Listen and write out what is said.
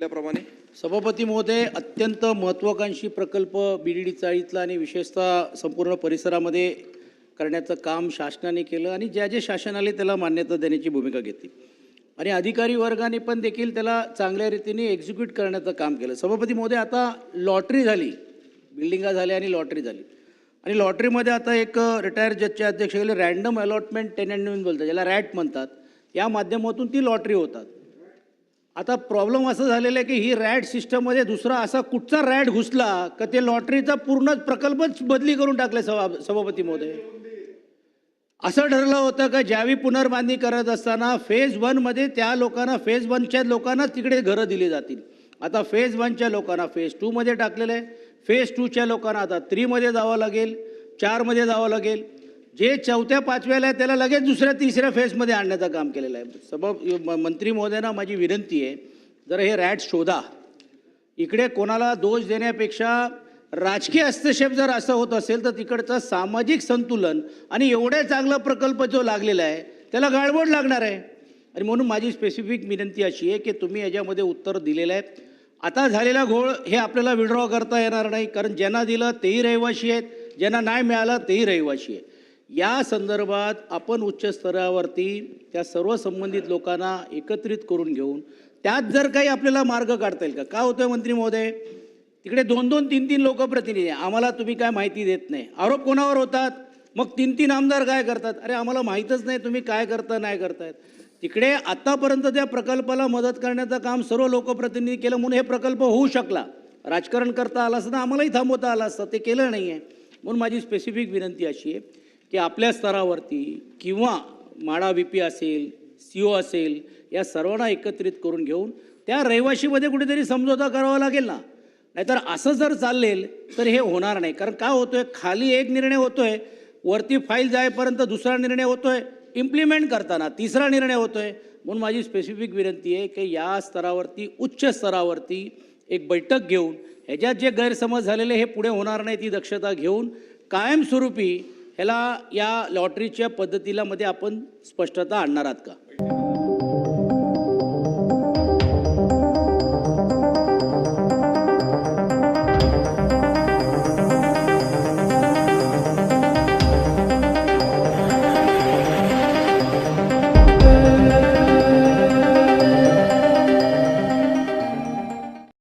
आपल्याप्रमाणे सभापती महोदय अत्यंत महत्त्वाकांक्षी प्रकल्प बी डी डी चाळीतला आणि विशेषतः संपूर्ण परिसरामध्ये करण्याचं काम शासनाने केलं आणि ज्या जे शासन आले त्याला मान्यता देण्याची भूमिका घेतली. आणि अधिकारी वर्गाने पण देखील त्याला चांगल्या रीतीने एक्झिक्यूट करण्याचं काम केलं. सभापती महोदय आता लॉटरी झाली. बिल्डिंगा झाल्या आणि लॉटरी झाली. आणि लॉटरीमध्ये आता एक रिटायर जजचे अध्यक्ष गेले. रँडम अलॉटमेंट टेनंट म्हणून बोलतात ज्याला रॅट म्हणतात. या माध्यमातून ती लॉटरी होतात. आता प्रॉब्लेम असं झालेलं आहे की ही रॅड सिस्टममध्ये दुसरा असा कुठचा रॅड घुसला का ते लॉटरीचा पूर्णच प्रकल्पच बदली करून टाकले सभा सभापती महोदय. असं ठरलं होतं का ज्यावेळी पुनर्बांधणी करत असताना फेज वनमध्ये त्या लोकांना फेज वनच्या लोकांना तिकडे घरं दिली जातील. आता फेज वनच्या लोकांना फेज टूमध्ये टाकलेलं आहे. फेज टूच्या लोकांना आता थ्रीमध्ये जावं लागेल चारमध्ये जावं लागेल. जे चौथ्या पाचव्याला आहे त्याला लगेच दुसऱ्या तिसऱ्या फेजमध्ये आणण्याचं काम केलेलं आहे. सभा म- मंत्री महोदयांना माझी विनंती आहे जर हे रॅट शोधा. इकडे कोणाला दोष देण्यापेक्षा राजकीय हस्तक्षेप जर असं होत असेल तर तिकडचं सामाजिक संतुलन आणि एवढ्या चांगला प्रकल्प जो लागलेला आहे त्याला गाळबोड लागणार आहे. आणि म्हणून माझी स्पेसिफिक विनंती अशी आहे की तुम्ही याच्यामध्ये उत्तर दिलेलं आहे. आता झालेला घोळ हे आपल्याला विड्रॉ करता येणार नाही कारण ज्यांना दिलं तेही रहिवाशी आहेत ज्यांना नाही मिळालं तेही रहिवाशी आहे या संदर्भात आपण उच्च स्तरावरती त्या सर्व संबंधित लोकांना एकत्रित करून घेऊन त्यात जर काही आपल्याला मार्ग काढता येईल का? का होतोय मंत्री महोदय? तिकडे दोन दोन तीन तीन लोकप्रतिनिधी आम्हाला तुम्ही काय माहिती देत नाही. आरोप कोणावर होतात? मग तीन तीन आमदार काय करतात? अरे आम्हाला माहीतच नाही तुम्ही काय करता नाही करतायत. तिकडे आत्तापर्यंत त्या प्रकल्पाला मदत करण्याचं काम सर्व लोकप्रतिनिधी केलं म्हणून हे प्रकल्प होऊ शकला. राजकारण करता आलं असतं तर आम्हालाही थांबवता आलं असतं. ते केलं नाही आहे म्हणून माझी स्पेसिफिक विनंती अशी आहे. की आपल्या स्तरावरती किंवा माडा व्ही पी असेल सी ओ असेल या सर्वांना एकत्रित करून घेऊन त्या रहिवाशीमध्ये कुठेतरी समझोता करावा लागेल ना? नाहीतर असं जर चाललेल तर हे होणार नाही. कारण काय होतोय? खाली एक निर्णय होतोय वरती फाईल जाईपर्यंत दुसरा निर्णय होतोय. इम्प्लिमेंट करताना तिसरा निर्णय होतोय. म्हणून माझी स्पेसिफिक विनंती आहे की या स्तरावरती उच्च स्तरावरती एक बैठक घेऊन ह्याच्यात जे गैरसमज झालेले हे पुढे होणार नाही ती दक्षता घेऊन कायमस्वरूपी ह्याला या लॉटरीच्या पद्धतीला मध्ये आपण स्पष्टता आणणार आहात का?